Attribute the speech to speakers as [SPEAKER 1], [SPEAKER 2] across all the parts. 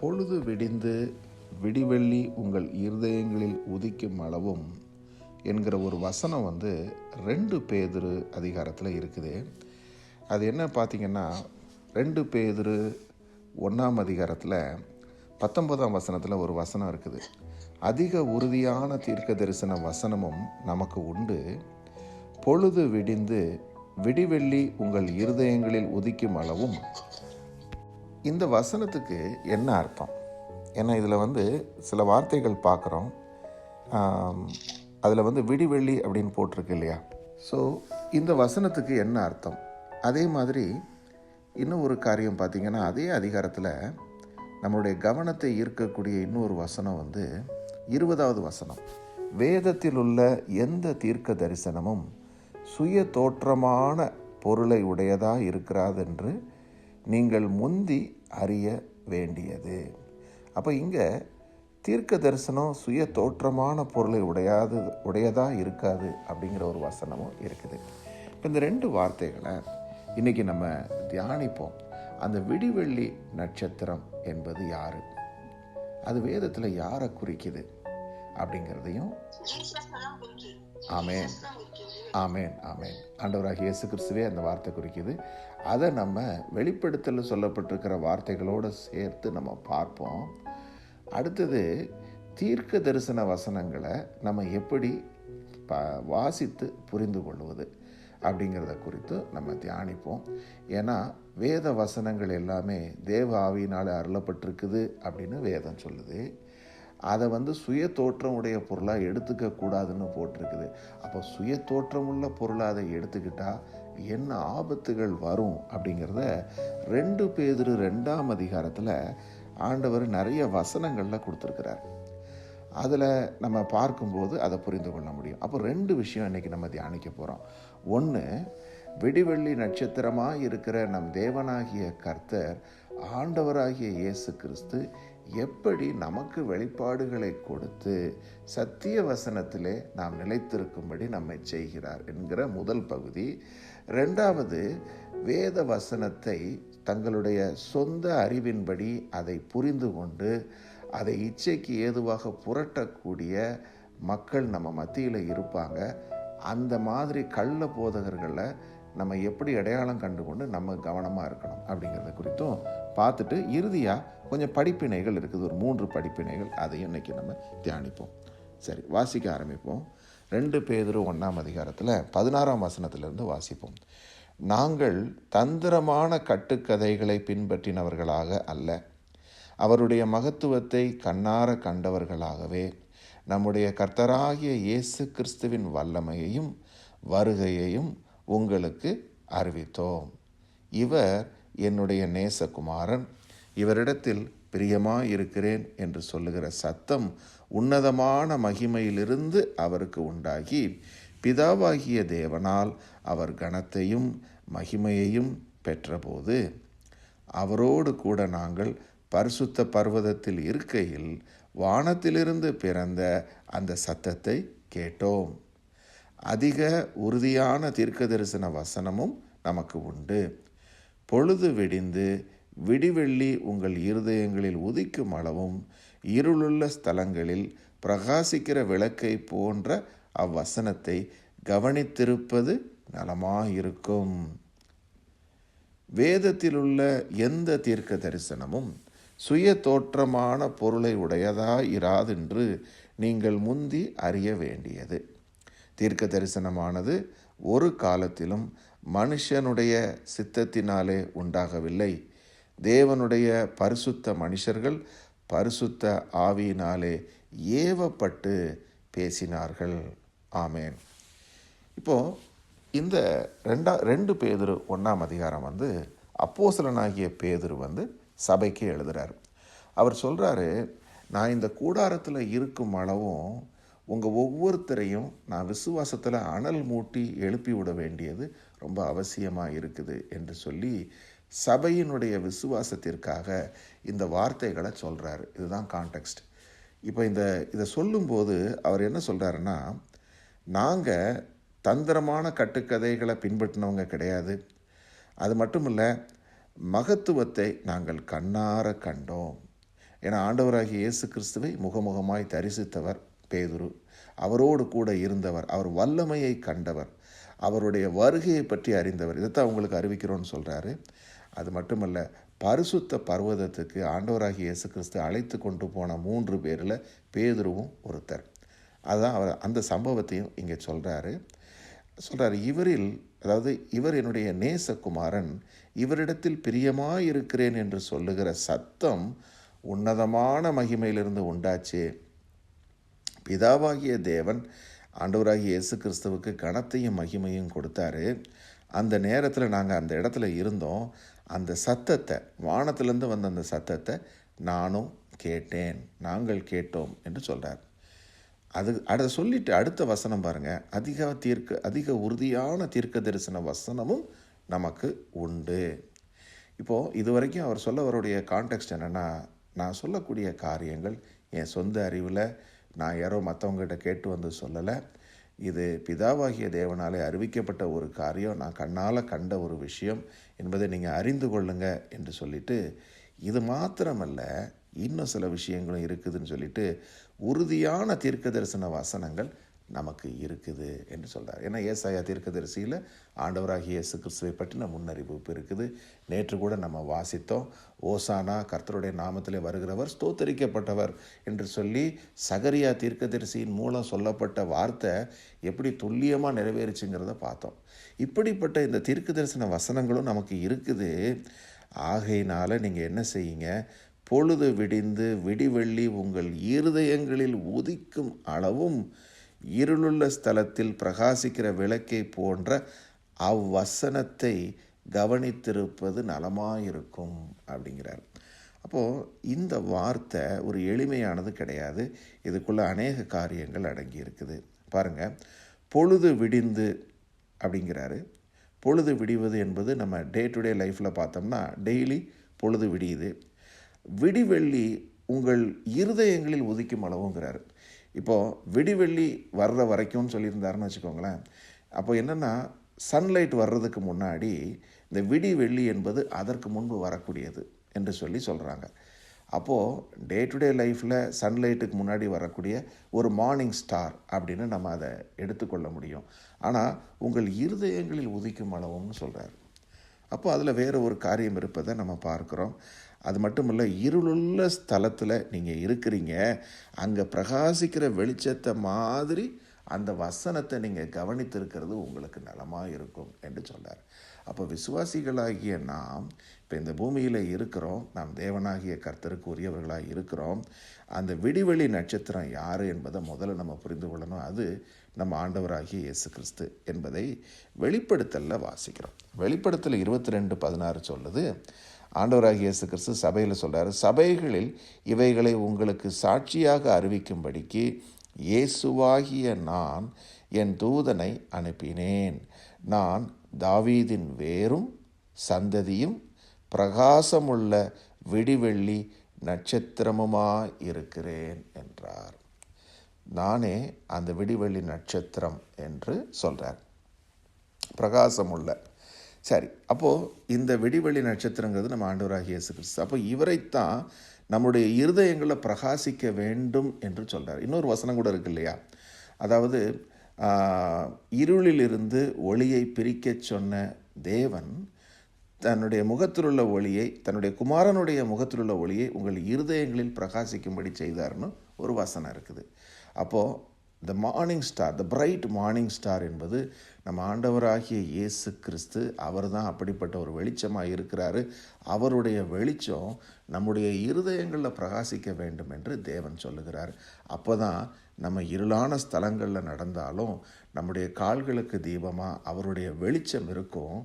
[SPEAKER 1] பொழுது விடிந்து விடிவெள்ளி உங்கள் இருதயங்களில் உதிக்கும் அளவும் என்கிற ஒரு வசனம் வந்து ரெண்டு பேதுரு அதிகாரத்தில் இருக்குது. அது என்ன பார்த்தீங்கன்னா ரெண்டு பேதுரு ஒன்றாம் அதிகாரத்தில் பத்தொன்பதாம் வசனத்தில் ஒரு வசனம் இருக்குது. அதிக உறுதியான தீர்க்க தரிசன வசனமும் நமக்கு உண்டு. பொழுது விடிந்து விடிவெள்ளி உங்கள் இருதயங்களில் உதிக்கும் அளவும் இந்த வசனத்துக்கு என்ன அர்த்தம்? ஏன்னா இதில் வந்து சில வார்த்தைகள் பார்க்குறோம். அதில் வந்து விடிவெள்ளி அப்படின்னு போட்டிருக்கு இல்லையா? ஸோ இந்த வசனத்துக்கு என்ன அர்த்தம்? அதே மாதிரி இன்னும் ஒரு காரியம் பார்த்திங்கன்னா அதே அதிகாரத்தில் நம்மளுடைய கவனத்தை ஈர்க்கக்கூடிய இன்னொரு வசனம் வந்து இருபதாவது வசனம். வேதத்தில் உள்ள எந்த தீர்க்க தரிசனமும் சுய தோற்றமான பொருளை உடையதாக இருக்கிறாதென்று நீங்கள் முந்தி அறிய வேண்டியது. அப்போ இங்கே தீர்க்க தரிசனம் சுய தோற்றமான பொருளை உடையாது உடையதாக இருக்காது அப்படிங்கிற ஒரு வசனமும் இருக்குது. இப்போ இந்த ரெண்டு வார்த்தைகளை இன்றைக்கி நம்ம தியானிப்போம். அந்த விடிவெள்ளி நட்சத்திரம் என்பது யார்? அது வேதத்தில் யாரை குறிக்குது? அப்படிங்கிறதையும் ஆமேன் ஆமேன் ஆமேன். ஆண்டவராக இயேசு கிறிஸ்துவே அந்த வார்த்தை குறிக்குது. அதை நம்ம வெளிப்படுத்தல சொல்லப்பட்டிருக்கிற வார்த்தைகளோடு சேர்த்து நம்ம பார்ப்போம். அடுத்தது தீர்க்க தரிசன வசனங்களை நம்ம எப்படி ப வாசித்து புரிந்து கொள்வது அப்படிங்கிறத குறித்து நம்ம தியானிப்போம். ஏன்னா வேத வசனங்கள் எல்லாமே தேவ ஆவியினால் அருளப்பட்டிருக்குது அப்படின்னு வேதம் சொல்லுது. அதை வந்து சுய தோற்றம் உடைய பொருளாக எடுத்துக்க கூடாதுன்னு போட்டிருக்குது. அப்போ சுய தோற்றம் உள்ள பொருளாக அதை எடுத்துக்கிட்டால் என்ன ஆபத்துகள் வரும் அப்படிங்கிறத ரெண்டு பேர் ரெண்டாம் அதிகாரத்தில் ஆண்டவர் நிறைய வசனங்களில் கொடுத்துருக்கிறார். அதில் நம்ம பார்க்கும்போது அதை புரிந்து கொள்ள முடியும். அப்போ ரெண்டு விஷயம் இன்றைக்கி நம்ம தியானிக்க போகிறோம் ஒன்று விடிவெள்ளி நட்சத்திரமாக இருக்கிற நம் தேவனாகிய கர்த்தர் ஆண்டவராகிய இயேசு கிறிஸ்து எப்படி நமக்கு வெளிப்பாடுகளை கொடுத்து சத்திய வசனத்திலே நாம் நிலைத்திருக்கும்படி நம்மை செய்கிறார் என்கிற முதல் பகுதி. ரெண்டாவது வேத வசனத்தை தங்களுடைய சொந்த அறிவின்படி அதை புரிந்து கொண்டு அதை இச்சைக்கு ஏதுவாக புரட்டக்கூடிய மக்கள் நம்ம மத்தியில் இருப்பாங்க. அந்த மாதிரி கள்ள போதகர்களை நம்ம எப்படி அடையாளம் கண்டு கொண்டு நம்ம கவனமாக இருக்கணும் அப்படிங்கிறத குறித்தும் பார்த்துட்டு இறுதியாக கொஞ்சம் படிப்பினைகள் இருக்குது ஒரு மூன்று படிப்பினைகள் அதையும் இன்றைக்கி நம்ம தியானிப்போம். சரி வாசிக்க ஆரம்பிப்போம். ரெண்டு பேதரும் ஒன்றாம் அதிகாரத்தில் பதினாறாம் வசனத்திலிருந்து வாசிப்போம். நாங்கள் தந்திரமான கட்டுக்கதைகளை பின்பற்றினவர்களாக அல்ல. அவருடைய மகத்துவத்தை கண்ணார கண்டவர்களாகவே. நம்முடைய கர்த்தராகிய இயேசு கிறிஸ்துவின் வல்லமையையும் வருகையையும் உங்களுக்கு அறிவித்தோம். இவர் என்னுடைய நேசகுமாரன். இவரிடத்தில் பிரியமாயிருக்கிறேன் என்று சொல்லுகிற சத்தம் உன்னதமான மகிமையிலிருந்து அவருக்கு உண்டாகி பிதாவாகிய தேவனால் அவர் கணத்தையும் மகிமையையும் பெற்றபோது அவரோடு கூட நாங்கள் பரிசுத்த பர்வதத்தில் இருக்கையில் வானத்திலிருந்து பிறந்த அந்த சத்தத்தை கேட்டோம். அதிக உறுதியான தீர்க்க தரிசன வசனமும் நமக்கு உண்டு. பொழுது விடிந்து விடிவெள்ளி உங்கள் இருதயங்களில் உதிக்கும் அளவும் இருளுள்ள ஸ்தலங்களில் பிரகாசிக்கிற விளக்கை போன்ற அவ்வசனத்தை கவனித்திருப்பது நலமாயிருக்கும். வேதத்திலுள்ள எந்த தீர்க்க தரிசனமும் சுய தோற்றமான பொருளை உடையதா இராதென்று நீங்கள் முந்தி அறிய வேண்டியது. தீர்க்க தரிசனமானது ஒரு காலத்திலும் மனுஷனுடைய சித்தத்தினாலே உண்டாகவில்லை. தேவனுடைய பரிசுத்த மனுஷர்கள் பரிசுத்த ஆவியினாலே ஏவப்பட்டு பேசினார்கள். ஆமேன். இப்போது இந்த ரெண்டா ரெண்டு பேதுரு ஒன்றாம் அதிகாரம் வந்து அப்போசலனாகிய பேதுரு வந்து சபைக்கு எழுதுகிறார் அவர் சொல்கிறாரு நான் இந்த கூடாரத்தில் இருக்கும் அளவும் உங்கள் ஒவ்வொருத்தரையும் நான் விசுவாசத்தில் அனல் மூட்டி எழுப்பி விட வேண்டியது ரொம்ப அவசியமாக இருக்குது என்று சொல்லி சபையினுடைய விசுவாசத்திற்காக இந்த வார்த்தைகளை சொல்கிறாரு இதுதான் கான்டெக்ஸ்ட் இப்போ இந்த இதை சொல்லும்போது அவர் என்ன சொல்கிறாருன்னா நாங்கள் தந்திரமான கட்டுக்கதைகளை பின்பற்றினவங்க கிடையாது. அது மட்டும் இல்லை மகத்துவத்தை நாங்கள் கண்ணார கண்டோம். ஏன்னா ஆண்டவராகிய இயேசு கிறிஸ்துவை முகமுகமாய் தரிசித்தவர் பேதுரு. அவரோடு கூட இருந்தவர் அவர் வல்லமையை கண்டவர் அவருடைய வருகையை பற்றி அறிந்தவர். இதைத்தான் உங்களுக்கு அறிவிக்கிறோன்னு சொல்கிறாரு அது மட்டுமல்ல பரிசுத்த பர்வதத்துக்கு ஆண்டவராகிய இயேசு கிறிஸ்து அழைத்து கொண்டு போன மூன்று பேரில் பேதுருவும் ஒருத்தர். அதான் அவர் அந்த சம்பவத்தையும் இங்கே சொல்கிறாரு சொல்கிறார் இவரில் அதாவது இவர் என்னுடைய நேசகுமாரன் இவரிடத்தில் பிரியமாக இருக்கிறேன் என்று சொல்லுகிற சத்தம் உன்னதமான மகிமையிலிருந்து உண்டாச்சு. பிதாவாகிய தேவன் ஆண்டவராகிய இயேசு கிறிஸ்துவுக்கு கணத்தையும் மகிமையும் கொடுத்தாரு. அந்த நேரத்தில் நாங்கள் அந்த இடத்துல இருந்தோம். அந்த சத்தத்தை வானத்திலேருந்து வந்த அந்த சத்தத்தை நானும் கேட்டேன் நாங்கள் கேட்டோம் என்று சொல்கிறார் அது அதை சொல்லிட்டு அடுத்த வசனம் பாருங்கள் அதிக தீர்க்க அதிக உறுதியான தீர்க்க தரிசன வசனமும் நமக்கு உண்டு. இப்போது இது வரைக்கும் அவர் சொல்லவருடைய கான்டெக்ட் என்னென்னா நான் சொல்லக்கூடிய காரியங்கள் என் சொந்த அறிவில் நான் யாரோ மற்றவங்ககிட்ட கேட்டு வந்து சொல்லலை. இது பிதாவாகிய தேவனாலே அறிவிக்கப்பட்ட ஒரு காரியம். நான் கண்ணால் கண்ட ஒரு விஷயம். என்பதை நீங்கள் அறிந்து கொள்ளுங்க என்று சொல்லிட்டு இது மாத்திரமல்ல இன்னும் சில விஷயங்களும் இருக்குதுன்னு சொல்லிட்டு உறுதியான தீர்க்க தரிசன வசனங்கள் நமக்கு இருக்குது என்று சொல்கிறார் ஏன்னா ஏசாயா தீர்க்கதரிசியில் ஆண்டவராகிய இயேசு கிறிஸ்துவை பற்றின முன்னறிவிப்பு இருக்குது. நேற்று கூட நம்ம வாசித்தோம் ஓசானா கர்த்தருடைய நாமத்திலே வருகிறவர் ஸ்தோத்தரிக்கப்பட்டவர் என்று சொல்லி சகரியா தீர்க்கதரிசியின் மூலம் சொல்லப்பட்ட வார்த்தை எப்படி துல்லியமாக நிறைவேறுச்சுங்கிறத பார்த்தோம். இப்படிப்பட்ட இந்த தீர்க்க தரிசன வசனங்களும் நமக்கு இருக்குது. ஆகையினால் நீங்கள் என்ன செய்யுங்க? பொழுது விடிந்து விடிவெள்ளி உங்கள் இருதயங்களில் உதிக்கும் அளவும் இருளுள்ள ஸ்தலத்தில் பிரகாசிக்கிற விளக்கை போன்ற அவ்வசனத்தை கவனித்திருப்பது நலமாயிருக்கும் அப்படிங்கிறார். அப்போது இந்த வார்த்தை ஒரு எளிமையானது கிடையாது. இதுக்குள்ளே அநேக காரியங்கள் அடங்கி இருக்குது. பாருங்கள் பொழுது விடிந்து அப்படிங்கிறாரு. பொழுது விடிவது என்பது நம்ம டே டு டே லைஃப்பில் பார்த்தோம்னா டெய்லி பொழுது விடியுது. விடிவெள்ளி உங்கள் இருதயங்களில் உதிக்கும் அளவுங்கிறாரு. இப்போது விடிவெள்ளி வர்ற வரைக்கும்னு சொல்லியிருந்தாருன்னு வச்சுக்கோங்களேன். அப்போ என்னென்னா சன்லைட் வர்றதுக்கு முன்னாடி இந்த விடி வெள்ளி என்பது அதற்கு முன்பு வரக்கூடியது என்று சொல்லி சொல்கிறாங்க அப்போது டே டு டே லைஃப்பில் சன்லைட்டுக்கு முன்னாடி வரக்கூடிய ஒரு மார்னிங் ஸ்டார் அப்படின்னு நம்ம அதை எடுத்துக்கொள்ள முடியும். ஆனால் உங்கள் இருதயங்களில் உதிக்கும் அளவும்னு சொல்கிறார் அப்போ அதில் வேறு ஒரு காரியம் இருப்பதை நம்ம பார்க்குறோம். அது மட்டும் இல்லை இருளுள்ள ஸ்தலத்தில் நீங்கள் இருக்கிறீங்க அங்கே பிரகாசிக்கிற வெளிச்சத்தை மாதிரி அந்த வசனத்தை நீங்கள் கவனித்திருக்கிறது உங்களுக்கு நலமாக இருக்கும் என்று சொன்னார் அப்போ விசுவாசிகளாகிய நாம் இப்போ இந்த பூமியில் இருக்கிறோம் நாம் தேவனாகிய கர்த்தருக்கு உரியவர்களாக இருக்கிறோம் அந்த விடிவெளி நட்சத்திரம் யார் என்பதை முதல்ல நம்ம புரிந்து கொள்ளணும். அது நம்ம ஆண்டவராகிய இயேசு கிறிஸ்து என்பதை வெளிப்படுத்தலில் வாசிக்கிறோம். வெளிப்படுத்தல் இருபத்தி ரெண்டு பதினாறு சொல்லுது ஆண்டவராகிய இயேசு கிறிஸ்து சபையில் சொல்கிறார் சபைகளில் இவைகளை உங்களுக்கு சாட்சியாக அறிவிக்கும்படிக்கு இயேசுவாகிய நான் என் தூதனை அனுப்பினேன். நான் தாவீதின் வேரும் சந்ததியும் பிரகாசமுள்ள விடிவெள்ளி நட்சத்திரமுமாக இருக்கிறேன் என்றார். நானே அந்த விடிவெள்ளி நட்சத்திரம் என்று சொல்கிறார் பிரகாசமுள்ள சரி அப்போது இந்த விடிவெளி நட்சத்திரங்கிறது நம்ம ஆண்டவராக இயேசு கிறிஸ்து அப்போ இவரைத்தான் நம்முடைய இருதயங்களை பிரகாசிக்க வேண்டும் என்று சொல்கிறார் இன்னொரு வசனம் கூட இருக்கு இல்லையா? அதாவது இருளிலிருந்து ஒளியை பிரிக்கச் சொன்ன தேவன் தன்னுடைய முகத்திலுள்ள ஒளியை தன்னுடைய குமாரனுடைய முகத்திலுள்ள ஒளியை உங்கள் இருதயங்களில் பிரகாசிக்கும்படி செய்தார்னு ஒரு வசனம் இருக்குது. அப்போது the morning star the bright morning star என்பது நம்ம ஆண்டவராகிய இயேசு கிறிஸ்து அவர் தான் அப்படிப்பட்ட ஒரு வெளிச்சமாக இருக்கிறாரு. அவருடைய வெளிச்சம் நம்முடைய இருதயங்களில் பிரகாசிக்க வேண்டும் என்று தேவன் சொல்லுகிறார். அப்போ தான் நம்ம இருளான ஸ்தலங்களில் நடந்தாலும் நம்முடைய கால்களுக்கு தீபமாக அவருடைய வெளிச்சம் இருக்கும்.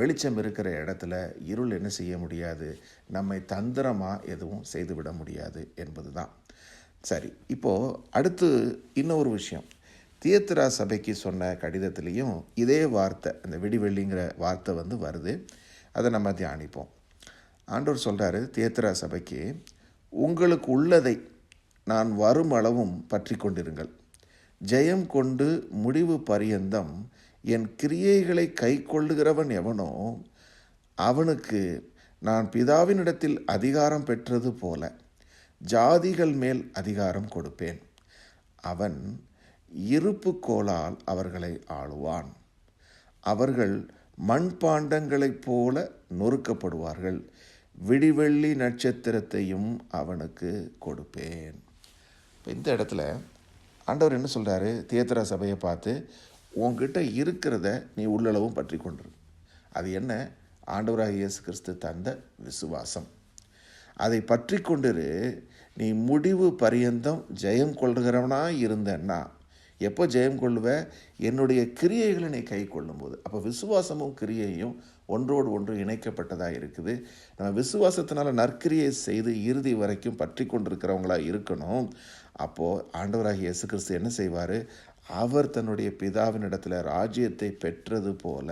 [SPEAKER 1] வெளிச்சம் இருக்கிற இடத்துல இருள் என்ன செய்ய முடியாது? நம்மை தந்திரமாக எதுவும் செய்துவிட முடியாது என்பது தான் சரி இப்போது அடுத்து இன்னொரு விஷயம். தியத்ரா சபைக்கு சொன்ன கடிதத்துலேயும் இதே வார்த்தை அந்த விடிவெள்ளிங்கிற வார்த்தை வந்து வருது. அதை நம்ம தியானிப்போம். ஆண்டவர் சொல்கிறாரு தியத்ரா சபைக்கு உங்களுக்கு உள்ளதை நான் வரும் அளவும் பற்றி கொண்டிருங்கள். ஜெயம் கொண்டு முடிவு பரியந்தம் என் கிரியைகளை கை கொள்ளுகிறவன் எவனோ அவனுக்கு நான் பிதாவினிடத்தில் அதிகாரம் பெற்றது போல. ஜாதிகள் மேல் அதிகாரம் கொடுப்பேன். அவன் இருப்பு கோலால் அவர்களை ஆளுவான். அவர்கள் மண்பாண்டங்களைப் போல நொறுக்கப்படுவார்கள். விடிவெள்ளி நட்சத்திரத்தையும் அவனுக்கு கொடுப்பேன். இப்போ இந்த இடத்துல ஆண்டவர் என்ன சொல்கிறாரு தியேத்தரா சபையை பார்த்து உங்ககிட்ட இருக்கிறத நீ உள்ளளவும் பற்றி கொண்டிரு. அது என்ன? ஆண்டவராக இயேசு கிறிஸ்து தந்த விசுவாசம். அதை பற்றி கொண்டிரு நீ முடிவு பரியந்தம் ஜெயம் கொள்கிறவனாக இருந்தன்னா எப்போ ஜெயம் கொள்ளுவ? என்னுடைய கிரியைகளை நீ கை கொள்ளும்போது. அப்போ விசுவாசமும் கிரியையும் ஒன்றோடு ஒன்று இணைக்கப்பட்டதாக இருக்குது. நம்ம விசுவாசத்தினால நற்கிரியை செய்து இறுதி வரைக்கும் பற்றி கொண்டிருக்கிறவங்களாக இருக்கணும். அப்போது ஆண்டவராகிய இயேசு கிறிஸ்து என்ன செய்வார்? அவர் தன்னுடைய பிதாவின் இடத்துல ராஜ்யத்தை பெற்றது போல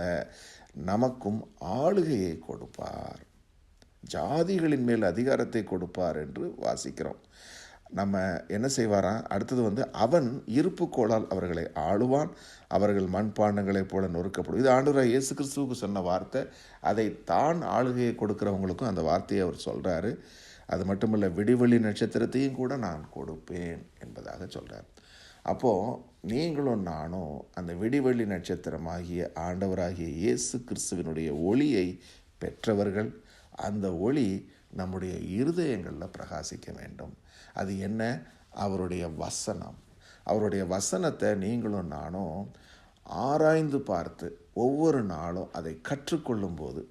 [SPEAKER 1] நமக்கும் ஆளுகையை கொடுப்பார். ஜாதிகளின் மேல் அதிகாரத்தை கொடுப்பார் என்று வாசிக்கிறோம். நம்ம என்ன செய்வாராம்? அடுத்தது வந்து அவன் இருப்பு கோளால் அவர்களை ஆளுவான். அவர்கள் மண்பாண்டங்களைப் போல நொறுக்கப்படும். இது ஆண்டவராக இயேசு கிறிஸ்துவுக்கு சொன்ன வார்த்தை. அதை தான் ஆளுகையை கொடுக்குறவங்களுக்கும் அந்த வார்த்தையை அவர் சொல்கிறாரு அது மட்டுமல்ல விடிவெளி நட்சத்திரத்தையும் கூட நான் கொடுப்பேன் என்பதாக சொல்கிறார் அப்போது நீங்களும் நானும் அந்த விடிவெளி நட்சத்திரமாகிய ஆண்டவராகிய இயேசு கிறிஸ்துவினுடைய ஒளியை பெற்றவர்கள். அந்த ஒளி நம்முடைய இருதயங்களில் பிரகாசிக்க வேண்டும். அது என்ன? அவருடைய வசனம். அவருடைய வசனத்தை நீங்களும் நானும் ஆராய்ந்து பார்த்து ஒவ்வொரு நாளும் அதை கற்றுக்கொள்ளும் போது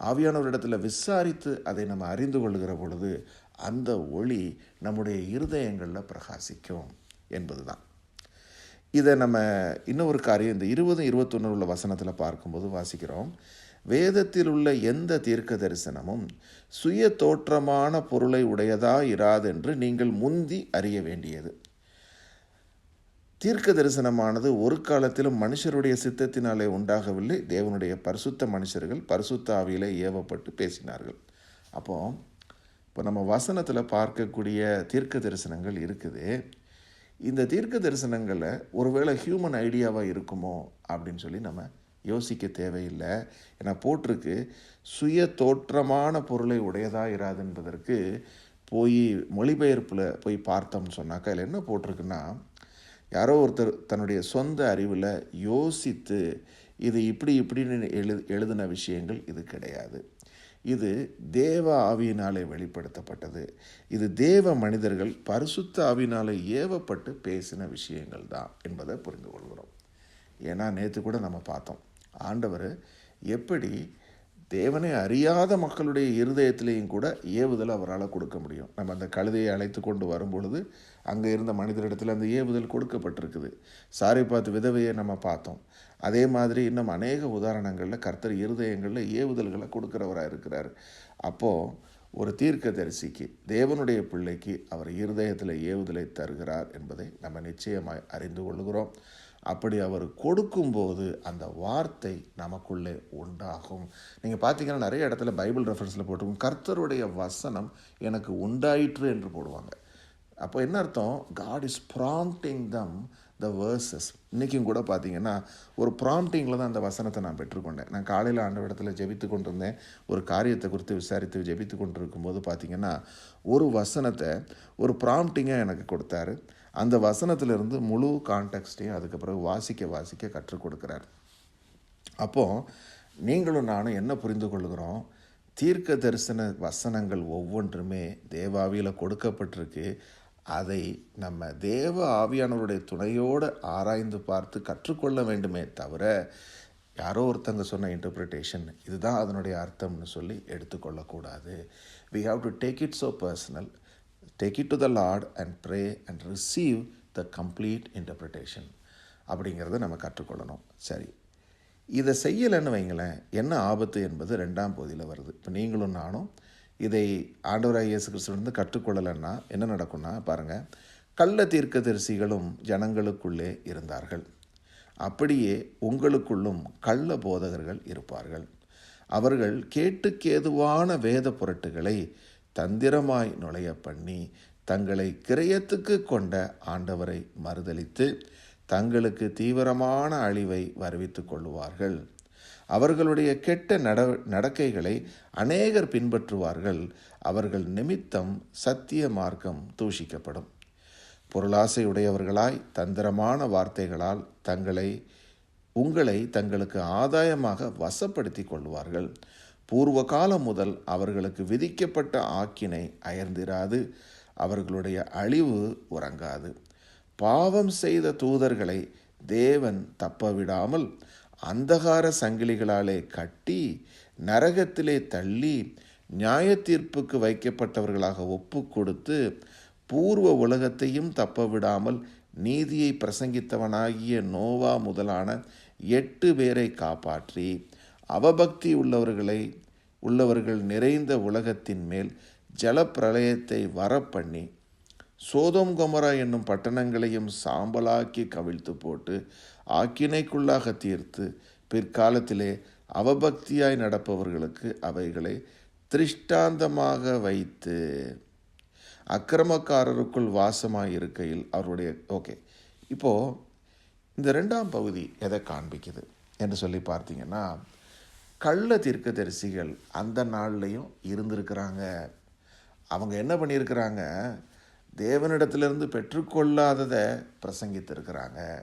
[SPEAKER 1] ஆவியானவரிடத்தில் விசாரித்து அதை நம்ம அறிந்து கொள்கிற பொழுது அந்த ஒளி நம்முடைய இருதயங்களில் பிரகாசிக்கும் என்பது தான் இதை நம்ம இன்னொரு காரியம் இந்த இருபது இருபத்தொன்று உள்ள வசனத்தில் பார்க்கும்போது வாசிக்கிறோம். வேதத்தில் உள்ள எந்த தீர்க்க தரிசனமும் சுய தோற்றமான பொருளை உடையதா இராதென்று நீங்கள் முந்தி அறிய வேண்டியது. தீர்க்க தரிசனமானது ஒரு காலத்திலும் மனுஷருடைய சித்தத்தினாலே உண்டாகவில்லை. தேவனுடைய பரிசுத்த மனுஷர்கள் பரிசுத்த ஆவியிலே ஏவப்பட்டு பேசினார்கள். அப்போ இப்போ நம்ம வசனத்தில் பார்க்கக்கூடிய தீர்க்க தரிசனங்கள் இருக்குது. இந்த தீர்க்க தரிசனங்களை ஒருவேளை ஹியூமன் ஐடியாவாக இருக்குமோ அப்படின்னு சொல்லி நம்ம யோசிக்க தேவையில்லை ஏன்னா போட்டிருக்கு. சுய தோற்றமான பொருளை உடையதாக இராது என்பதற்கு போய் மொழிபெயர்ப்பில் போய் பார்த்தோம்னு சொன்னாக்கா அதில் என்ன போட்டிருக்குன்னா யாரோ ஒருத்தர் தன்னுடைய சொந்த அறிவில் யோசித்து இது இப்படி இப்படின்னு எழு எழுதின விஷயங்கள் இது கிடையாது. இது தேவ ஆவியினாலே வெளிப்படுத்தப்பட்டது. இது தேவ மனிதர்கள் பரிசுத்த ஆவியினாலே ஏவப்பட்டு பேசின விஷயங்கள் தான் என்பதை புரிந்து கொள்கிறோம். ஏன்னா நேற்று கூட நம்ம பார்த்தோம். ஆண்டவர் எப்படி தேவனை அறியாத மக்களுடைய இருதயத்திலையும் கூட ஏவுதல் அவரால் கொடுக்க முடியும். நம்ம அந்த கழுதையை அழைத்து கொண்டு வரும்பொழுது அங்கே இருந்த மனிதரிடத்தில் அந்த ஏவுதல் கொடுக்கப்பட்டிருக்குது. சாரி பார்த்து விதவையை நம்ம பார்த்தோம். அதே மாதிரி இன்னும் அநேக உதாரணங்களில் கர்த்தர் இருதயங்களில் ஏவுதல்களை கொடுக்குறவராக இருக்கிறார். அப்போது ஒரு தீர்க்கதரிசிக்கு தேவனுடைய பிள்ளைக்கு அவர் இருதயத்தில் ஏவுதலை தருகிறார் என்பதை நம்ம நிச்சயமாய் அறிந்து கொள்கிறோம். அப்படி அவர் கொடுக்கும்போது அந்த வார்த்தை நமக்குள்ளே உண்டாகும். நீங்கள் பார்த்தீங்கன்னா நிறைய இடத்துல பைபிள் ரெஃபரன்ஸில் போட்டிருக்கும் கர்த்தருடைய வசனம் எனக்கு உண்டாயிற்று என்று போடுவாங்க. அப்போ என்ன அர்த்தம்? God is prompting them the verses இன்றைக்கும் கூட பார்த்தீங்கன்னா ஒரு ப்ராம்ப்டிங்கில் தான் அந்த வசனத்தை நான் பெற்றுக்கொண்டேன். நான் காலையில் ஆண்ட இடத்துல ஜெபித்து கொண்டிருந்தேன். ஒரு காரியத்தை குறித்து விசாரித்து ஜெபித்து கொண்டிருக்கும்போது பார்த்திங்கன்னா பார்த்தீங்கன்னா ஒரு வசனத்தை ஒரு ப்ராம்ப்டிங்காக எனக்கு கொடுத்தாரு. அந்த வசனத்திலிருந்து முழு கான்டெக்ட்டையும் அதுக்கு பிறகு வாசிக்க வாசிக்க கற்றுக் கொடுக்குறார். அப்போது நீங்களும் நானும் என்ன புரிந்து கொள்கிறோம்? தீர்க்க தரிசன வசனங்கள் ஒவ்வொன்றுமே தேவாவியில் கொடுக்கப்பட்டிருக்கு. அதை நம்ம தேவ ஆவியானவருடைய துணையோடு ஆராய்ந்து பார்த்து கற்றுக்கொள்ள வேண்டுமே தவிர யாரோ ஒருத்தங்க சொன்ன இன்டர்பிரிட்டேஷன் இதுதான் அதனுடைய அர்த்தம்னு சொல்லி எடுத்துக்கொள்ளக்கூடாது. We have to take it so personal take it to the Lord and pray and receive the complete interpretation அப்படிங்கிறத நம்ம கற்றுக்கொள்ளணும். சரி. இதை செய்யலைன்னு வைங்களேன் என்ன ஆபத்து என்பது ரெண்டாம் பகுதியில் வருது. இப்போ நீங்களும் நானும் இதை ஆண்டவராக இயேசு கிறிஸ்துவிலிருந்து கற்றுக்கொள்ளலைன்னா என்ன நடக்கும்னா பாருங்கள் கள்ள தீர்க்க தரிசிகளும் ஜனங்களுக்குள்ளே இருந்தார்கள். அப்படியே உங்களுக்குள்ளும் கள்ள போதகர்கள் இருப்பார்கள். அவர்கள் கேட்டுக்கேதுவான வேத பொருட்டுகளை தந்திரமாய் நுழைய பண்ணி தங்களை கிரயத்துக்கு கொண்ட ஆண்டவரை மறுதலித்து தங்களுக்கு தீவிரமான அழிவை வருவித்து கொள்ளுவார்கள். அவர்களுடைய கெட்ட நட நடக்கைகளை அநேகர் பின்பற்றுவார்கள். அவர்கள் நிமித்தம் சத்திய மார்க்கம் தூஷிக்கப்படும். பொருளாசையுடையவர்களாய் தந்திரமான வார்த்தைகளால் தங்களை உங்களை தங்களுக்கு ஆதாயமாக வசப்படுத்தி கொள்வார்கள் பூர்வ காலம் முதல் அவர்களுக்கு விதிக்கப்பட்ட ஆக்கினை அயர்ந்திராது. அவர்களுடைய அழிவு உறங்காது. பாவம் செய்த தூதர்களை தேவன் தப்பவிடாமல் அந்தகார சங்கிலிகளாலே கட்டி நரகத்திலே தள்ளி நியாய தீர்ப்புக்கு வைக்கப்பட்டவர்களாக ஒப்பு கொடுத்து பூர்வ உலகத்தையும் தப்ப விடாமல் நீதியை பிரசங்கித்தவனாகிய நோவா முதலான எட்டு பேரை காப்பாற்றி அவபக்தி உள்ளவர்களை உள்ளவர்கள் நிறைந்த உலகத்தின் மேல் ஜலப்பிரளயத்தை வரப்பண்ணி சோதோம் கொமரா என்னும் பட்டணங்களையும் சாம்பலாக்கி கவிழ்த்து போட்டு ஆக்கினைக்குள்ளாக தீர்த்து பிற்காலத்திலே அவபக்தியாய் நடப்பவர்களுக்கு அவைகளை திருஷ்டாந்தமாக வைத்து அக்கிரமக்காரருக்குள் வாசமாக இருக்கையில் அவருடைய ஓகே. இப்போது இந்த ரெண்டாம் பகுதி எதை காண்பிக்குது? என்று சொல்லி பார்த்தீங்கன்னா கள்ள தீர்க்கதரிசிகள் அந்த நாள்லையும் இருந்திருக்கிறாங்க. அவங்க என்ன பண்ணியிருக்கிறாங்க? தேவனிடத்திலிருந்து பெற்றுக்கொள்ளாததை பிரசங்கித்திருக்கிறாங்க.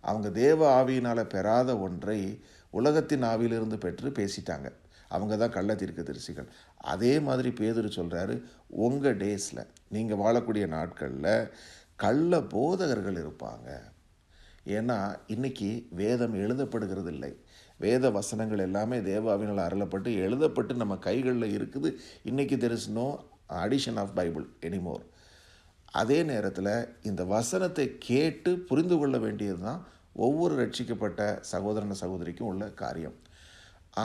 [SPEAKER 1] அவங்க தேவ ஆவியினால் பெறாத ஒன்றை உலகத்தின் ஆவியிலிருந்து பெற்று பேசிட்டாங்க. அவங்க தான் கள்ள தீர்க்கதரிசிகள். அதே மாதிரி பேதுரு சொல்கிறாரு உங்கள் டேஸில் நீங்கள் வாழக்கூடிய நாட்களில் கள்ள போதகர்கள் இருப்பாங்க. ஏன்னா இன்றைக்கி வேதம் எழுதப்படுகிறது இல்லை வேத வசனங்கள் எல்லாமே தேவாவினால் அருளப்பட்டு எழுதப்பட்டு நம்ம கைகளில் இருக்குது. இன்றைக்கி there is no addition of Bible anymore அதே நேரத்தில் இந்த வசனத்தை கேட்டு புரிந்து கொள்ள வேண்டியது தான் ஒவ்வொரு ரட்சிக்கப்பட்ட சகோதரன சகோதரிக்கும் உள்ள காரியம்.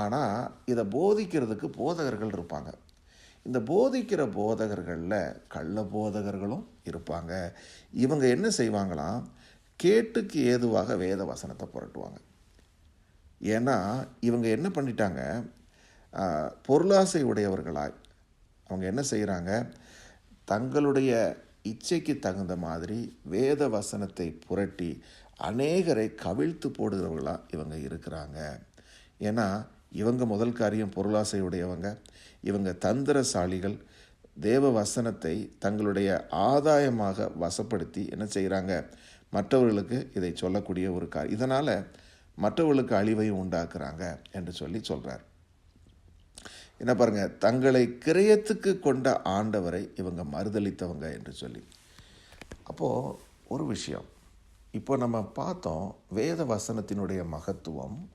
[SPEAKER 1] ஆனால் இதை போதிக்கிறதுக்கு போதகர்கள் இருப்பாங்க. இந்த போதிக்கிற போதகர்களில் கள்ள போதகர்களும் இருப்பாங்க. இவங்க என்ன செய்வாங்களாம்? கேட்டுக்கு ஏதுவாக வேத வசனத்தை புரட்டுவாங்க. ஏன்னா இவங்க என்ன பண்ணிட்டாங்க? பொருளாசை உடையவர்களாய். அவங்க என்ன செய்கிறாங்க தங்களுடைய இச்சைக்கு தகுந்த மாதிரி வேத வசனத்தை புரட்டி அநேகரை கவிழ்த்து போடுகிறவர்களாக இவங்க இருக்கிறாங்க. ஏன்னா இவங்க முதல் காரியம் பொருளாசை உடையவங்க. இவங்க தந்திரசாலிகள். தேவ வசனத்தை தங்களுடைய ஆதாயமாக வசப்படுத்தி என்ன செய்கிறாங்க மற்றவர்களுக்கு இதை சொல்லக்கூடிய ஒரு கார் இதனால் மற்றவர்களுக்கு அழிவையும் உண்டாக்குறாங்க என்று சொல்லி சொல்கிறார் என்ன பாருங்கள் தங்களை கிரயத்துக்கு கொண்ட ஆண்டவரை இவங்க மறுதளித்தவங்க என்று சொல்லி. அப்போது ஒரு விஷயம். இப்போ நம்ம பார்த்தோம் வேத வசனத்தினுடைய மகத்துவம்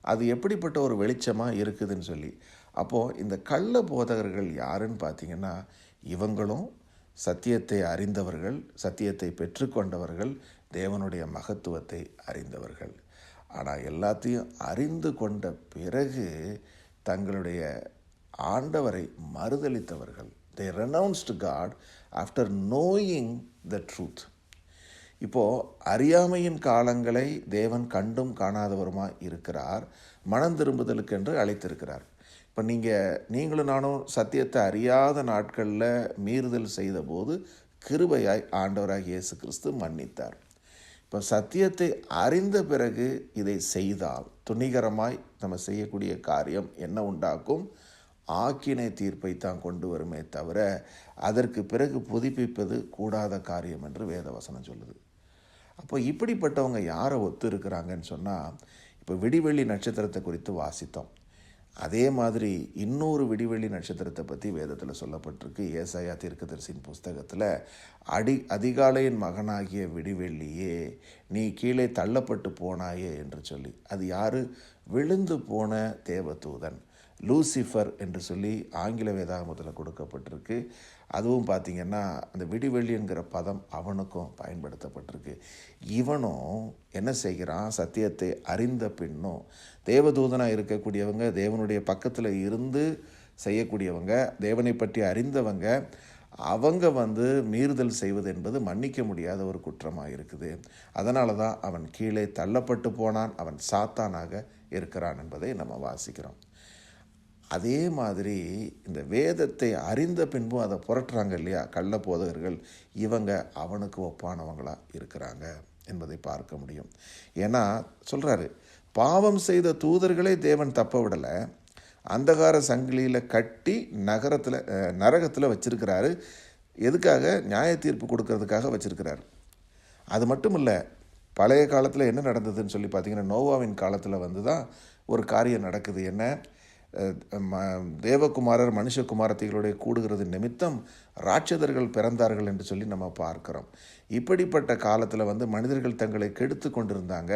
[SPEAKER 1] அது எப்படிப்பட்ட ஒரு வெளிச்சமாக இருக்குதுன்னு சொல்லி. அப்போது இந்த கள்ள போதகர்கள் யாருன்னு பார்த்தீங்கன்னா இவங்களும் சத்தியத்தை அறிந்தவர்கள் சத்தியத்தை பெற்றுக்கொண்டவர்கள் தேவனுடைய மகத்துவத்தை அறிந்தவர்கள். ஆனால் எல்லாத்தையும் அறிந்து கொண்ட பிறகு தங்களுடைய ஆண்டவரை மறுதளித்தவர்கள் they renounced God after knowing the truth இப்போது அறியாமையின் காலங்களை தேவன் கண்டும் காணாதவருமா இருக்கிறார்? மனம் திரும்புதலுக்கென்று அழைத்திருக்கிறார். இப்போ நீங்கள் நீங்களும் நானும் சத்தியத்தை அறியாத நாட்களில் மீறுதல் செய்தபோது கிருபையாய் ஆண்டவராக இயேசு கிறிஸ்து மன்னித்தார். இப்போ சத்தியத்தை அறிந்த பிறகு இதை செய்தால் துணிகரமாய் நம்ம செய்யக்கூடிய காரியம் என்ன உண்டாக்கும்? ஆக்கினை தீர்ப்பை தான் கொண்டு வருமே தவிர அதற்கு பிறகு புதுப்பிப்பது கூடாத காரியம் என்று வேதவசனம் சொல்லுது. அப்போ இப்படிப்பட்டவங்க யாரை ஒத்து இருக்கிறாங்கன்னு சொன்னால் இப்போ விடிவெள்ளி நட்சத்திரத்தை குறித்து வாசித்தோம். அதே மாதிரி இன்னொரு விடிவெள்ளி நட்சத்திரத்தை பற்றி வேதத்தில் சொல்லப்பட்டிருக்கு. ஏசாயா தீர்க்கதரிசின் புஸ்தகத்தில் அடி அதிகாலையின் மகனாகிய விடிவெள்ளியே நீ கீழே தள்ளப்பட்டு போனாயே என்று சொல்லி. அது யார்? விழுந்து போன தேவதூதன் லூசிஃபர் என்று சொல்லி ஆங்கில வேதாகமத்தில் கொடுக்கப்பட்டிருக்கு. அதுவும் பார்த்திங்கன்னா அந்த விடிவெள்ளிங்கிற பதம் அவனுக்கும் பயன்படுத்தப்பட்டிருக்கு. இவனும் என்ன செய்கிறான்? சத்தியத்தை அறிந்த பின்னும் தேவதூதனாக இருக்கக்கூடியவங்க தேவனுடைய பக்கத்தில் இருந்து செய்யக்கூடியவங்க தேவனை பற்றி அறிந்தவங்க அவங்க வந்து மீறுதல் செய்வது என்பது மன்னிக்க முடியாத ஒரு குற்றமாக இருக்குது. அதனால தான் அவன் கீழே தள்ளப்பட்டு போனான் அவன் சாத்தானாக இருக்கிறான் என்பதை நம்ம வாசிக்கிறோம். அதே மாதிரி இந்த வேதத்தை அறிந்த பின்பும் அதை புரட்டுறாங்க இல்லையா? கள்ள போதகர்கள். இவங்க அவனுக்கு ஒப்பானவங்களாக இருக்கிறாங்க என்பதை பார்க்க முடியும். ஏன்னா சொல்கிறாரு பாவம் செய்த தூதர்களை தேவன் தப்ப விடலை. அந்தகார சங்கிலியில் கட்டி நகரத்தில் நரகத்தில் வச்சிருக்கிறாரு. எதுக்காக? நியாய தீர்ப்பு கொடுக்கறதுக்காக வச்சுருக்கிறார். அது மட்டும் இல்லை பழைய காலத்தில் என்ன நடந்ததுன்னு சொல்லி பார்த்தீங்கன்னா நோவாவின் காலத்தில் வந்து தான் ஒரு காரியம் நடக்குது. என்ன? தேவகுமாரர் மனுஷகுமாரத்திகளுடைய கூடுகிறது நிமித்தம் ராட்சதர்கள் பிறந்தார்கள் என்று சொல்லி நம்ம பார்க்கிறோம். இப்படிப்பட்ட காலத்தில் வந்து மனிதர்கள் தங்களை கெடுத்து கொண்டிருந்தாங்க.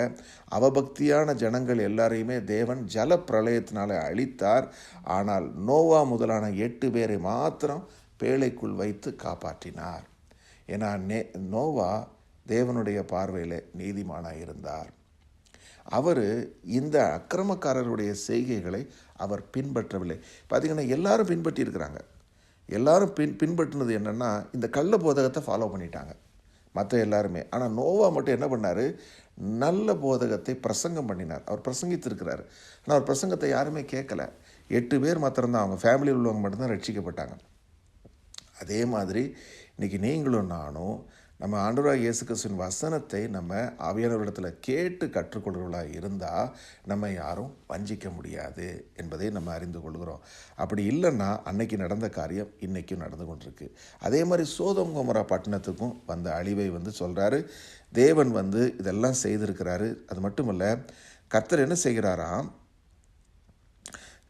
[SPEAKER 1] அவபக்தியான ஜனங்கள் எல்லாரையுமே தேவன் ஜல பிரளயத்தினால அழித்தார். ஆனால் நோவா முதலான எட்டு பேரை மாத்திரம் பேழைக்குள் வைத்து காப்பாற்றினார். ஏன்னா நே நோவா தேவனுடைய பார்வையில் நீதிமானாக இருந்தார் அவர் இந்த அக்கிரமக்காரருடைய செய்கைகளை அவர் பின்பற்றவில்லை. பார்த்தீங்கன்னா எல்லாரும் பின்பற்றி இருக்கிறாங்க எல்லாரும் பின் பின்பற்றினது என்னென்னா இந்த கள்ள போதகத்தை ஃபாலோ பண்ணிட்டாங்க. மற்ற எல்லாருமே. ஆனால் நோவா மட்டும் என்ன பண்ணார்? நல்ல போதகத்தை பிரசங்கம் பண்ணினார். அவர் பிரசங்கித்திருக்கிறார். ஆனால் அவர் பிரசங்கத்தை யாருமே கேட்கல. எட்டு பேர் மாத்திரம்தான். அவங்க ஃபேமிலியில் உள்ளவங்க மட்டும்தான் ரட்சிக்கப்பட்டாங்க. அதே மாதிரி இன்றைக்கி நீங்களும் நானும் நம்ம ஆண்டவராக இயேசு கிறிஸ்துவின் வசனத்தை நம்ம ஆவியானவரிடத்தில் கேட்டு கற்றுக்கொள்கிறவர்களாக இருந்தால் நம்ம யாரும் வஞ்சிக்க முடியாது என்பதை நம்ம அறிந்து கொள்கிறோம். அப்படி இல்லைன்னா அன்னைக்கு நடந்த காரியம் இன்றைக்கும் நடந்து கொண்டிருக்கு. அதே மாதிரி சோதம் குமரா பட்டணத்துக்கும் வந்த அழிவை வந்து சொல்கிறாரு தேவன் வந்து இதெல்லாம் செய்திருக்கிறாரு. அது மட்டும் இல்லை கர்த்தர் என்ன செய்கிறாராம்?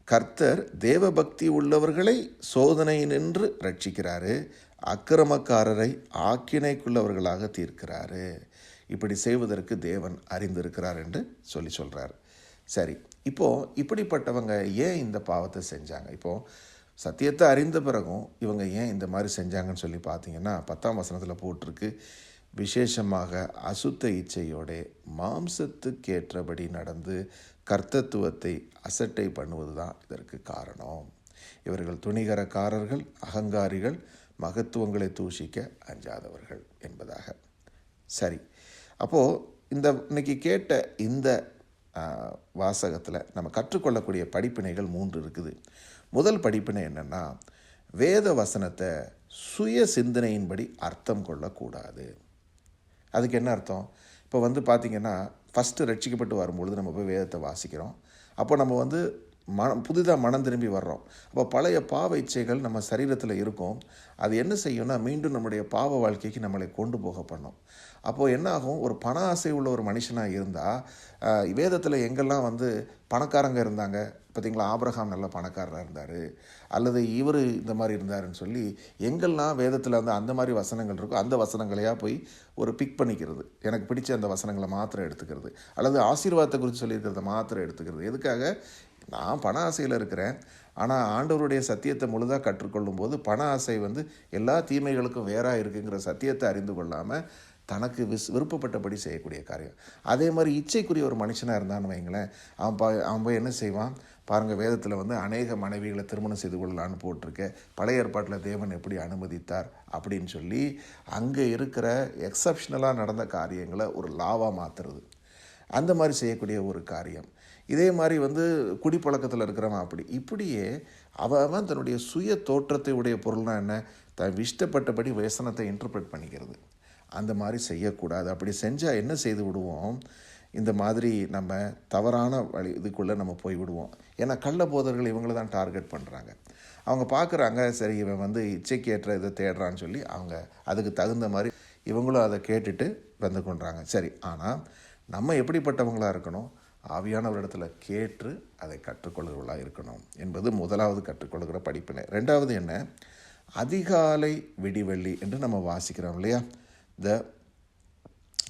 [SPEAKER 1] கர்த்தர் தேவபக்தி உள்ளவர்களை சோதனை நின்று ரட்சிக்கிறாரு. அக்கிரமக்காரரை ஆக்கினைக்குள்ளவர்களாக தீர்க்கிறாரு. இப்படி செய்வதற்கு தேவன் அறிந்திருக்கிறார் என்று சொல்லி சொல்கிறார் சரி இப்போது இப்படிப்பட்டவங்க ஏன் இந்த பாவத்தை செஞ்சாங்க? இப்போது சத்தியத்தை அறிந்த பிறகும் இவங்க ஏன் இந்த மாதிரி செஞ்சாங்கன்னு சொல்லி பார்த்தீங்கன்னா பத்தாம் வசனத்தில் போட்டிருக்கு விசேஷமாக அசுத்த இச்சையோட மாம்சத்துக்கேற்றபடி நடந்து கர்த்தத்துவத்தை அசட்டை பண்ணுவது தான் இதற்கு காரணம். இவர்கள் துணிகரக்காரர்கள் அகங்காரிகள் மகத்துவங்களை தூஷிக்க அஞ்சாதவர்கள் என்பதாக. சரி. அப்போது இந்த இன்னைக்கு கேட்ட இந்த வாசகத்தில் நம்ம கற்றுக்கொள்ளக்கூடிய படிப்பினைகள் மூன்று இருக்குது. முதல் படிப்பினை என்னென்னா வேத வசனத்தை சுய சிந்தனையின்படி அர்த்தம் கொள்ளக்கூடாது. அதுக்கு என்ன அர்த்தம்? இப்போ வந்து பார்த்திங்கன்னா ஃபஸ்ட்டு ரட்சிக்கப்பட்டு வரும்பொழுது நம்ம போய் வேதத்தை வாசிக்கிறோம். அப்போ நம்ம வந்து மனம் புதிதாக மனம் திரும்பி வர்றோம். அப்போ பழைய பாவ இச்சைகள் நம்ம சரீரத்தில் இருக்கும். அது என்ன செய்யும்னா மீண்டும் நம்முடைய பாவ வாழ்க்கைக்கு நம்மளை கொண்டு போக பண்ணும். அப்போது என்ன ஆகும் ஒரு பண ஆசை உள்ள ஒரு மனுஷனாக இருந்தால் வேதத்தில் எங்கெல்லாம் வந்து பணக்காரங்க இருந்தாங்க பார்த்தீங்களா ஆபிரகாம் நல்ல பணக்காரராக இருந்தார். அல்லது இவர் இந்த மாதிரி இருந்தாருன்னு சொல்லி எங்கெல்லாம் வேதத்தில் வந்து அந்த மாதிரி வசனங்கள் இருக்கோ அந்த வசனங்களையாக போய் ஒரு பிக் பண்ணிக்கிறது. எனக்கு பிடிச்ச அந்த வசனங்களை மாத்திரம் எடுத்துக்கிறது. அல்லது ஆசீர்வாதத்தை குறித்து சொல்லியிருக்கிறத மாத்திரம் எடுத்துக்கிறது. எதுக்காக? நான் பண ஆசையில் இருக்கிறேன். ஆனால் ஆண்டவருடைய சத்தியத்தை முழுதாக கற்றுக்கொள்ளும் போது பண ஆசை வந்து எல்லா தீமைகளுக்கும் வேறாக இருக்குங்கிற சத்தியத்தை அறிந்து கொள்ளாமல் தனக்கு விஸ் விருப்பப்பட்டபடி செய்யக்கூடிய காரியம். அதே மாதிரி இச்சைக்குரிய ஒரு மனுஷனாக இருந்தான்னு வைங்களேன். அவன் பா அவன் போய் என்ன செய்வான்? பாருங்கள் வேதத்தில் வந்து அநேக மனைவிகளை திருமணம் செய்து கொள்ளலான்னு போட்டிருக்க. பழைய ஏற்பாட்டில் தேவன் எப்படி அனுமதித்தார் அப்படின்னு சொல்லி அங்கே இருக்கிற எக்ஸப்ஷனலாக நடந்த காரியங்களை ஒரு லாவாக மாற்றுறது அந்த மாதிரி செய்யக்கூடிய ஒரு காரியம். இதே மாதிரி வந்து குடிப்பழக்கத்தில் இருக்கிறவன் அப்படி. இப்படியே அவன் தன்னுடைய சுய தோற்றத்தை உடைய பொருள்னா என்ன? தன் இஷ்டப்பட்டபடி வேசனத்தை இன்டர்பிரட் பண்ணிக்கிறது. அந்த மாதிரி செய்யக்கூடாது. அப்படி செஞ்சால் என்ன செய்து விடுவோம்? இந்த மாதிரி நம்ம தவறான வழி இதுக்குள்ளே நம்ம போய் விடுவோம். ஏன்னா கள்ள போதர்கள் இவங்களை தான் டார்கெட் பண்ணுறாங்க அவங்க பார்க்குறாங்க சரி இவன் வந்து இச்சைக்கு ஏற்ற இதை தேடுறான்னு சொல்லி அவங்க அதுக்கு தகுந்த மாதிரி இவங்களும் அதை கேட்டுட்டு வந்து கொண்டாங்க சரி ஆனால் நம்ம எப்படிப்பட்டவங்களாக இருக்கணும்? ஆவியானவரிடத்தில் கேட்டு அதை கற்றுக்கொள்கிறவர்களாக இருக்கணும் என்பது முதலாவது கற்றுக்கொள்கிற படிப்பினை. ரெண்டாவது என்ன? அதிகாலை விடிவெள்ளி என்று நம்ம வாசிக்கிறோம் இல்லையா? த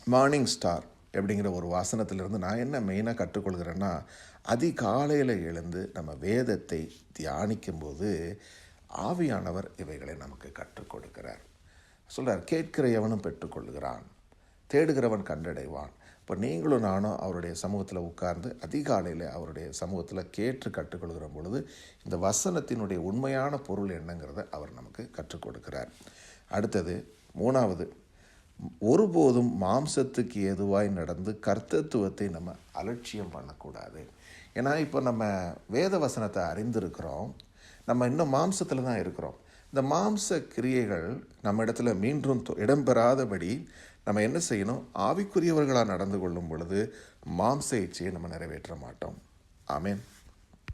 [SPEAKER 1] மார்னிங் ஸ்டார் அப்படிங்கிற ஒரு வாசனத்திலிருந்து நான் என்ன மெயினாக கற்றுக்கொள்கிறேன்னா அதிகாலையில் எழுந்து நம்ம வேதத்தை தியானிக்கும்போது ஆவியானவர் இவைகளை நமக்கு கற்றுக் கொடுக்கிறார் சொல்கிறார் கேட்கிற எவனும் பெற்றுக்கொள்கிறான் தேடுகிறவன் கண்டடைவான் இப்போ நீங்களும் நானும் அவருடைய சமூகத்தில் உட்கார்ந்து அதிகாலையில் அவருடைய சமூகத்தில் கேட்டு கற்றுக்கொள்கிற பொழுது இந்த வசனத்தினுடைய உண்மையான பொருள் என்னங்கிறத அவர் நமக்கு கற்றுக் கொடுக்கிறார். அடுத்தது மூணாவது ஒருபோதும் மாம்சத்துக்கு ஏதுவாய் நடந்து கர்த்தத்துவத்தை நம்ம அலட்சியம் பண்ணக்கூடாது. ஏன்னா இப்போ நம்ம வேத வசனத்தை அறிந்திருக்கிறோம். நம்ம இன்னும் மாம்சத்தில் தான் இருக்கிறோம். இந்த மாம்ச கிரியைகள் நம்ம இடத்துல மீண்டும் இடம்பெறாதபடி நம்ம என்ன செய்யணும்? ஆவிக்குரியவர்களாக நடந்து கொள்ளும் பொழுது மாம்ச இச்சையை நம்ம நிறைவேற்ற மாட்டோம். ஆமேன்.